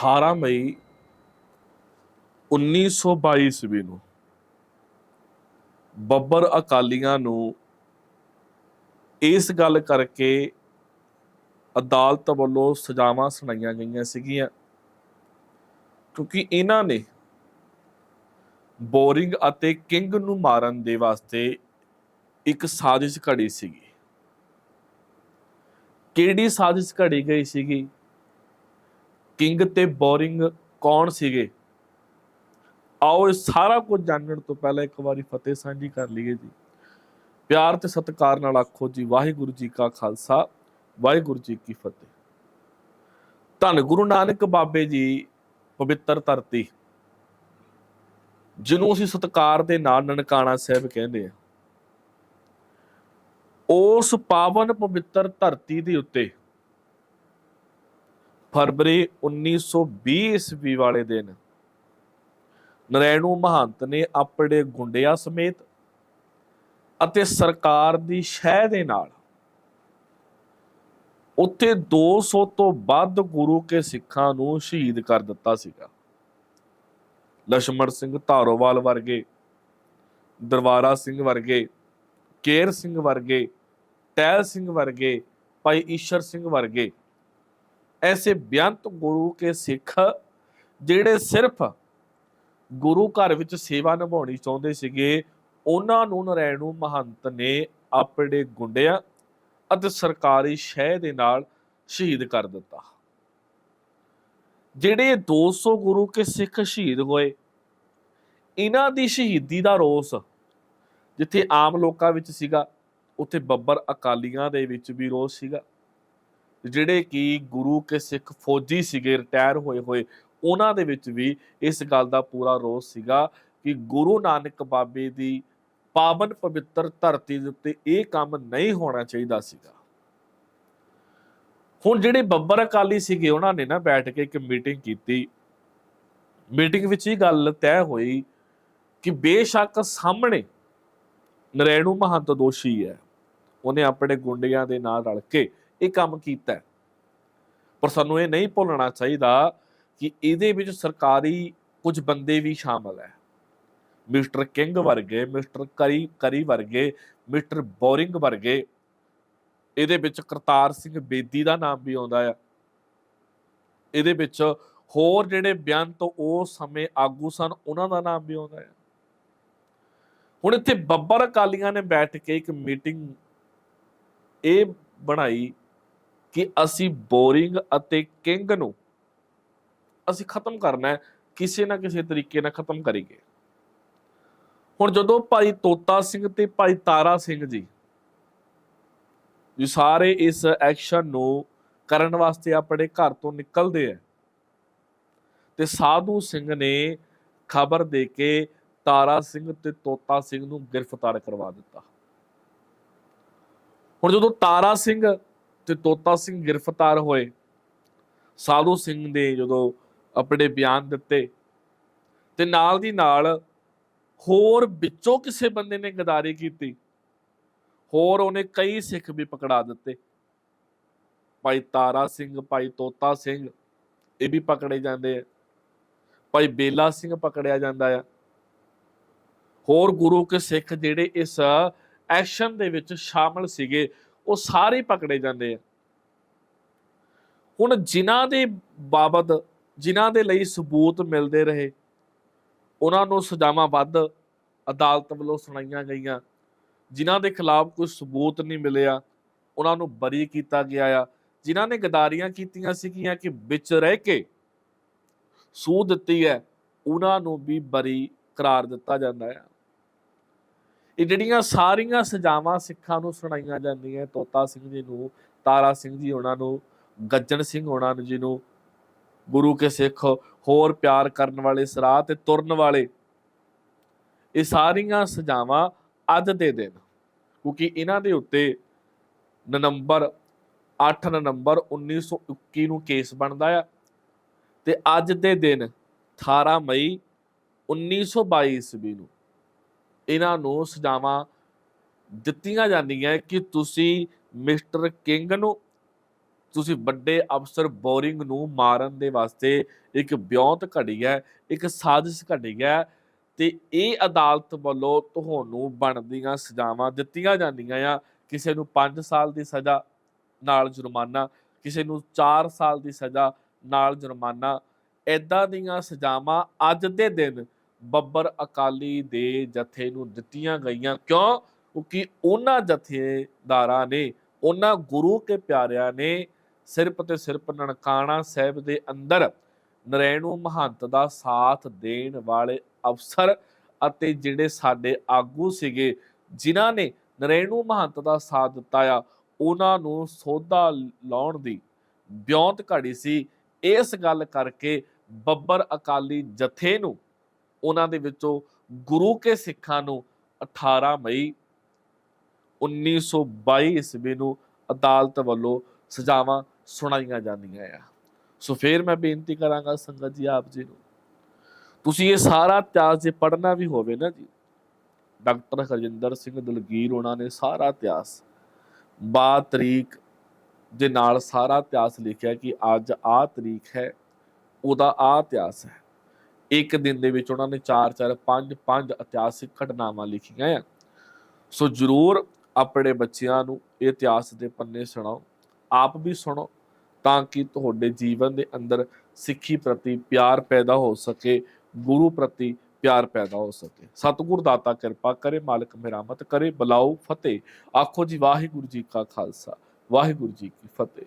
18 ਮਈ 1922 ਈਸਵੀ ਨੂੰ ਬੱਬਰ ਅਕਾਲੀਆਂ ਨੂੰ ਇਸ ਗੱਲ ਕਰਕੇ ਅਦਾਲਤ ਵੱਲੋਂ ਸਜ਼ਾਵਾਂ ਸੁਣਾਈਆਂ ਗਈਆਂ ਸੀਗੀਆਂ ਕਿਉਂਕਿ ਇਹਨਾਂ ਨੇ ਬੋਰਿੰਗ ਅਤੇ ਕਿੰਗ ਨੂੰ ਮਾਰਨ ਦੇ ਵਾਸਤੇ ਇੱਕ ਸਾਜ਼ਿਸ਼ ਘੜੀ ਸੀਗੀ। ਕਿਹੜੀ ਸਾਜ਼ਿਸ਼ ਘੜੀ ਗਈ ਸੀਗੀ? ਕਿੰਗ ਤੇ ਬੋਰਿੰਗ ਕੌਣ ਸੀਗੇ? ਆਓ ਇਹ ਸਾਰਾ ਕੁਝ ਜਾਣਨ ਤੋਂ ਪਹਿਲਾਂ ਇੱਕ ਵਾਰੀ ਫਤਿਹ ਸਾਂਝੀ ਕਰ ਲਈਏ ਜੀ। ਪਿਆਰ ਤੇ ਸਤਿਕਾਰ ਨਾਲ ਆਖੋ ਜੀ, ਵਾਹਿਗੁਰੂ ਜੀ ਕਾ ਖਾਲਸਾ, ਵਾਹਿਗੁਰੂ ਜੀ ਕੀ ਫਤਿਹ। ਧੰਨ ਗੁਰੂ ਨਾਨਕ ਬਾਬੇ ਜੀ, ਪਵਿੱਤਰ ਧਰਤੀ, ਜਿਹਨੂੰ ਅਸੀਂ ਸਤਿਕਾਰ ਦੇ ਨਾਲ ਨਨਕਾਣਾ ਸਾਹਿਬ ਕਹਿੰਦੇ ਆ ਉਸ ਪਾਵਨ ਪਵਿੱਤਰ ਧਰਤੀ ਦੇ ਉੱਤੇ ਫਰਵਰੀ 1920 ਈਸਵੀ ਵਾਲੇ ਦਿਨ ਨਰੈਣੂ ਮਹੰਤ ਨੇ ਆਪਣੇ ਗੁੰਡਿਆਂ ਸਮੇਤ ਅਤੇ ਸਰਕਾਰ ਦੀ ਸ਼ਹਿ ਦੇ ਨਾਲ ਉੱਥੇ 200 ਤੋਂ ਵੱਧ ਗੁਰੂ ਕੇ ਸਿੱਖਾਂ ਨੂੰ ਸ਼ਹੀਦ ਕਰ ਦਿੱਤਾ ਸੀਗਾ। ਲਸ਼ਮਣ ਸਿੰਘ ਧਾਰੋਵਾਲ ਵਰਗੇ ਦਰਵਾਰਾ ਸਿੰਘ ਵਰਗੇ, ਕੇਰ ਸਿੰਘ ਵਰਗੇ ਟੈਲ ਸਿੰਘ ਵਰਗੇ, ਭਾਈ ਈਸ਼ਰ ਸਿੰਘ ਵਰਗੇ ਐਸੇ ਬੇਅੰਤ ਗੁਰੂ ਕੇ ਸਿੱਖ ਜਿਹੜੇ ਸਿਰਫ ਗੁਰੂ ਘਰ ਵਿੱਚ ਸੇਵਾ ਨਿਭਾਉਣੀ ਚਾਹੁੰਦੇ ਸੀਗੇ, ਉਹਨਾਂ ਨੂੰ ਨਰੈਣੂ ਮਹੰਤ ਨੇ ਆਪਣੇ ਗੁੰਡਿਆਂ ਅਤੇ ਸਰਕਾਰੀ ਸ਼ਹਿ ਦੇ ਨਾਲ ਸ਼ਹੀਦ ਕਰ ਦਿੱਤਾ। ਜਿਹੜੇ 200 ਗੁਰੂ ਕੇ ਸਿੱਖ ਸ਼ਹੀਦ ਹੋਏ, ਇਹਨਾਂ ਦੀ ਸ਼ਹੀਦੀ ਦਾ ਰੋਸ ਜਿੱਥੇ ਆਮ ਲੋਕਾਂ ਵਿੱਚ ਸੀਗਾ, ਉੱਥੇ ਬੱਬਰ ਅਕਾਲੀਆਂ ਦੇ ਵਿੱਚ ਵੀ ਰੋਸ ਸੀਗਾ। ਜਿਹੜੇ ਕਿ ਗੁਰੂ ਕੇ ਸਿੱਖ ਫੌਜੀ ਸੀਗੇ, ਰਿਟਾਇਰ ਹੋਏ ਹੋਏ, ਉਹਨਾਂ ਦੇ ਵਿੱਚ ਵੀ ਇਸ ਗੱਲ ਦਾ ਪੂਰਾ ਰੋਸ ਸੀਗਾ ਕਿ ਗੁਰੂ ਨਾਨਕ ਬਾਬੇ ਦੀ ਪਾਵਨ ਪਵਿੱਤਰ ਧਰਤੀ ਦੇ ਉੱਤੇ ਇਹ ਕੰਮ ਨਹੀਂ ਹੋਣਾ ਚਾਹੀਦਾ ਸੀਗਾ। ਹੁਣ ਜਿਹੜੇ ਬੱਬਰ ਅਕਾਲੀ ਸੀਗੇ, ਉਹਨਾਂ ਨੇ ਨਾ ਬੈਠ ਕੇ ਇੱਕ ਮੀਟਿੰਗ ਕੀਤੀ। ਮੀਟਿੰਗ ਵਿੱਚ ਇਹ ਗੱਲ ਤੈਅ ਹੋਈ ਕਿ ਬੇਸ਼ੱਕ ਸਾਹਮਣੇ ਨਰੈਣੂ ਮਹੰਤ ਦੋਸ਼ੀ ਹੈ। ਉਹਨੇ ਆਪਣੇ ਗੁੰਡਿਆਂ ਦੇ ਨਾਲ ਰਲ ਕੇ ਇਹ ਕੰਮ ਕੀਤਾ ਪਰ ਸਾਨੂੰ ਇਹ ਨਹੀਂ ਭੁੱਲਣਾ ਚਾਹੀਦਾ ਕਿ ਇਹਦੇ ਵਿੱਚ ਸਰਕਾਰੀ ਕੁਝ ਬੰਦੇ ਵੀ ਸ਼ਾਮਲ ਹੈ। ਮਿਸਟਰ ਕਿੰਗ ਵਰਗੇ, ਮਿਸਟਰ ਕਰੀ ਕਰੀ ਵਰਗੇ, ਮਿਸਟਰ ਬੋਰਿੰਗ ਵਰਗੇ, ਇਹਦੇ ਵਿੱਚ ਕਰਤਾਰ ਸਿੰਘ ਬੇਦੀ ਦਾ ਨਾਮ ਵੀ ਆਉਂਦਾ ਆ। ਇਹਦੇ ਵਿੱਚ ਹੋਰ ਜਿਹੜੇ ਬਿਆਨ ਤੋਂ ਉਹ ਸਮੇਂ ਆਗੂ ਸਨ, ਉਹਨਾਂ ਦਾ ਨਾਮ ਵੀ ਆਉਂਦਾ ਆ। ਹੁਣ ਇੱਥੇ ਬੱਬਰ ਅਕਾਲੀਆਂ ਨੇ ਬੈਠ ਕੇ ਇੱਕ ਮੀਟਿੰਗ ਇਹ ਬਣਾਈ ਕਿ ਅਸੀਂ ਬੋਰਿੰਗ ਅਤੇ ਕਿੰਗ ਨੂੰ ਅਸੀਂ ਖਤਮ ਕਰਨਾ ਹੈ, ਕਿਸੇ ਨਾ ਕਿਸੇ ਤਰੀਕੇ ਨਾਲ ਖਤਮ ਕਰੀਏ। ਹੁਣ ਜਦੋਂ ਭਾਈ ਤੋਤਾ ਸਿੰਘ ਤੇ ਭਾਈ ਤਾਰਾ ਸਿੰਘ ਜੀ ਜੀ ਸਾਰੇ ਇਸ ਐਕਸ਼ਨ ਨੂੰ ਕਰਨ ਵਾਸਤੇ ਆਪਣੇ ਘਰ ਤੋਂ ਨਿਕਲਦੇ ਆ ਤੇ ਸਾਧੂ ਸਿੰਘ ਨੇ ਖਬਰ ਦੇ ਕੇ ਤਾਰਾ ਸਿੰਘ ਤੇ ਤੋਤਾ ਸਿੰਘ ਨੂੰ ਗ੍ਰਿਫਤਾਰ ਕਰਵਾ ਦਿੱਤਾ। ਹੁਣ ਜਦੋਂ ਤਾਰਾ ਸਿੰਘ ਤੇ ਤੋਤਾ ਸਿੰਘ ਗ੍ਰਿਫਤਾਰ ਹੋਏ। ਸਾਧੂ ਸਿੰਘ ਨੇ ਜਦੋਂ ਆਪਣੇ ਬਿਆਨ ਦਿੱਤੇ ਤੇ ਨਾਲ ਦੀ ਨਾਲ ਹੋਰ ਵਿੱਚੋਂ ਕਿਸੇ ਬੰਦੇ ਨੇ ਗਦਾਰੀ ਕੀਤੀ, ਹੋਰ ਉਹਨੇ ਕਈ ਸਿੱਖ ਵੀ ਪਕੜਾ ਦਿੱਤੇ। ਭਾਈ ਤਾਰਾ ਸਿੰਘ, ਭਾਈ ਤੋਤਾ ਸਿੰਘ, ਇਹ ਵੀ ਪਕੜੇ ਜਾਂਦੇ ਆ। ਭਾਈ ਬੇਲਾ ਸਿੰਘ ਪਕੜਿਆ ਜਾਂਦਾ ਆ। ਹੋਰ ਗੁਰੂ ਕੇ ਸਿੱਖ ਜਿਹੜੇ ਇਸ ਐਕਸ਼ਨ ਦੇ ਵਿੱਚ ਸ਼ਾਮਲ ਸੀਗੇ ਉਹ ਸਾਰੇ ਪਕੜੇ ਜਾਂਦੇ ਆ। ਹੁਣ ਜਿਨ੍ਹਾਂ ਦੇ ਬਾਬਤ, ਜਿਨ੍ਹਾਂ ਦੇ ਲਈ ਸਬੂਤ ਮਿਲਦੇ ਰਹੇ, ਉਹਨਾਂ ਨੂੰ ਸਜ਼ਾਵਾਂ ਵੱਧ ਅਦਾਲਤ ਵੱਲੋਂ ਸੁਣਾਈਆਂ ਗਈਆਂ। ਜਿਨ੍ਹਾਂ ਦੇ ਖਿਲਾਫ ਕੋਈ ਸਬੂਤ ਨਹੀਂ ਮਿਲਿਆ, ਉਹਨਾਂ ਨੂੰ ਬਰੀ ਕੀਤਾ ਗਿਆ ਆ। ਜਿਨ੍ਹਾਂ ਨੇ ਗਦਾਰੀਆਂ ਕੀਤੀਆਂ ਸੀਗੀਆਂ ਕਿ ਵਿੱਚ ਰਹਿ ਕੇ ਸੂਹ ਦਿੱਤੀ ਹੈ, ਉਹਨਾਂ ਨੂੰ ਵੀ ਬਰੀ ਕਰਾਰ ਦਿੱਤਾ ਜਾਂਦਾ ਹੈ ਇਹ ਜਿਹੜੀਆਂ ਸਾਰੀਆਂ ਸਜ਼ਾਵਾਂ ਸਿੱਖਾਂ ਨੂੰ ਸੁਣਾਈਆਂ ਜਾਂਦੀਆਂ, ਤੋਤਾ ਸਿੰਘ ਜੀ ਨੂੰ, ਤਾਰਾ ਸਿੰਘ ਜੀ ਉਹਨਾਂ ਨੂੰ, ਗੱਜਣ ਸਿੰਘ ਉਹਨਾਂ ਨੂੰ ਜਿਹਨੂੰ ਗੁਰੂ ਕੇ ਸਿੱਖ ਹੋਰ ਪਿਆਰ ਕਰਨ ਵਾਲੇ, ਸਰਾਹ ਤੇ ਤੁਰਨ ਵਾਲੇ, ਇਹ ਸਾਰੀਆਂ ਸਜ਼ਾਵਾਂ ਅੱਜ ਦੇ ਦਿਨ, ਕਿਉਂਕਿ ਇਹਨਾਂ ਦੇ ਉੱਤੇ ਨਵੰਬਰ 8 ਨਵੰਬਰ 1921 ਨੂੰ ਕੇਸ ਬਣਦਾ ਆ ਤੇ ਅੱਜ ਦੇ ਦਿਨ 18 ਮਈ 1922 ਈਸਵੀ ਨੂੰ ਇਹਨਾਂ ਨੂੰ ਸਜ਼ਾਵਾਂ ਦਿੱਤੀਆਂ ਜਾਂਦੀਆਂ ਕਿ ਤੁਸੀਂ ਮਿਸਟਰ ਕਿੰਗ ਨੂੰ, ਤੁਸੀਂ ਵੱਡੇ ਅਫਸਰ ਬੋਰਿੰਗ ਨੂੰ ਮਾਰਨ ਦੇ ਵਾਸਤੇ ਇੱਕ ਵਿਉਂਤ ਘੜੀ ਹੈ, ਇੱਕ ਸਾਜ਼ਿਸ਼ ਘੜੀ ਹੈ ਤੇ ਇਹ ਅਦਾਲਤ ਵੱਲੋਂ ਤੁਹਾਨੂੰ ਬਣਦੀਆਂ ਸਜ਼ਾਵਾਂ ਦਿੱਤੀਆਂ ਜਾਂਦੀਆਂ ਆ। ਕਿਸੇ ਨੂੰ 5 ਸਾਲ ਦੀ ਸਜ਼ਾ ਨਾਲ ਜੁਰਮਾਨਾ, ਕਿਸੇ ਨੂੰ 4 ਸਾਲ ਦੀ ਸਜ਼ਾ ਨਾਲ ਜੁਰਮਾਨਾ ਐਦਾਂ ਦੀਆਂ ਸਜ਼ਾਵਾਂ ਅੱਜ ਦੇ ਦਿਨ ਬੱਬਰ ਅਕਾਲੀ ਦੇ ਜਥੇ ਨੂੰ ਦਿੱਤੀਆਂ ਗਈਆਂ। ਕਿਉਂ? ਕਿਉਂਕਿ ਉਹਨਾਂ ਜਥੇਦਾਰਾਂ ਨੇ, ਉਹਨਾਂ ਗੁਰੂ ਕੇ ਪਿਆਰਿਆਂ ਨੇ ਸਿਰਫ ਤੇ ਸਿਰਫ ਨਨਕਾਣਾ ਸਾਹਿਬ ਦੇ ਅੰਦਰ ਨਰੈਣੂ ਮਹੰਤ ਦਾ ਸਾਥ ਦੇਣ ਵਾਲੇ ਅਫਸਰ ਅਤੇ ਜਿਹੜੇ ਸਾਡੇ ਆਗੂ ਸੀਗੇ, ਜਿਨ੍ਹਾਂ ਨੇ ਨਰੈਣੂ ਮਹੰਤ ਦਾ ਸਾਥ ਦਿੱਤਾ ਆ, ਉਹਨਾਂ ਨੂੰ ਸੋਧਾ ਲਾਉਣ ਦੀ ਬਿਉਂਤ ਘੜੀ ਸੀ। ਇਸ ਗੱਲ ਕਰਕੇ ਬੱਬਰ ਅਕਾਲੀ ਜਥੇ ਨੂੰ ਉਹਨਾਂ ਦੇ ਵਿੱਚੋਂ ਗੁਰੂ ਕੇ ਸਿੱਖਾਂ ਨੂੰ 18 ਮਈ 1922 ਈਸਵੀ ਨੂੰ ਅਦਾਲਤ ਵੱਲੋਂ ਸਜ਼ਾਵਾਂ ਸੁਣਾਈਆਂ ਜਾਂਦੀਆਂ ਆ। ਸੋ ਫੇਰ ਮੈਂ ਬੇਨਤੀ ਕਰਾਂਗਾ ਸੰਗਤ ਜੀ, ਆਪ ਜੀ ਨੂੰ, ਤੁਸੀਂ ਇਹ ਸਾਰਾ ਇਤਿਹਾਸ ਜੇ ਪੜ੍ਹਨਾ ਵੀ ਹੋਵੇ ਨਾ ਜੀ, ਡਾਕਟਰ ਹਰਜਿੰਦਰ ਸਿੰਘ ਦਲਗੀਰ ਉਹਨਾਂ ਨੇ ਸਾਰਾ ਇਤਿਹਾਸ ਬਾ ਤਰੀਕ ਦੇ ਨਾਲ ਸਾਰਾ ਇਤਿਹਾਸ ਲਿਖਿਆ ਕਿ ਅੱਜ ਆਹ ਤਰੀਕ ਹੈ, ਉਹਦਾ ਆਹ ਇਤਿਹਾਸ ਹੈ। ਇੱਕ ਦਿਨ ਦੇ ਵਿੱਚ ਉਹਨਾਂ ਨੇ 4 4 5 5 ਇਤਿਹਾਸਿਕ ਘਟਨਾਵਾਂ ਲਿਖੀਆਂ ਆ। ਸੋ ਜਰੂਰ ਆਪਣੇ ਬੱਚਿਆਂ ਨੂੰ ਇਹ ਇਤਿਹਾਸ ਦੇ ਪੰਨੇ ਸੁਣਾਓ। ਆਪ ਵੀ ਸੁਣੋ ਤਾਂ ਕਿ ਤੁਹਾਡੇ ਜੀਵਨ ਦੇ ਅੰਦਰ ਸਿੱਖੀ ਪ੍ਰਤੀ ਪਿਆਰ ਪੈਦਾ ਹੋ ਸਕੇ, ਗੁਰੂ ਪ੍ਰਤੀ ਪਿਆਰ ਪੈਦਾ ਹੋ ਸਕੇ। ਸਤਿਗੁਰ ਦਾਤਾ ਕਿਰਪਾ ਕਰੇ, ਮਾਲਕ ਮਿਹਰਮਤ ਕਰੇ, ਬਲਾਓ, ਫਤਿਹ। ਆਖੋ ਜੀ, ਵਾਹਿਗੁਰੂ ਜੀ ਕਾ ਖਾਲਸਾ, ਵਾਹਿਗੁਰੂ ਜੀ ਕੀ ਫਤਿਹ।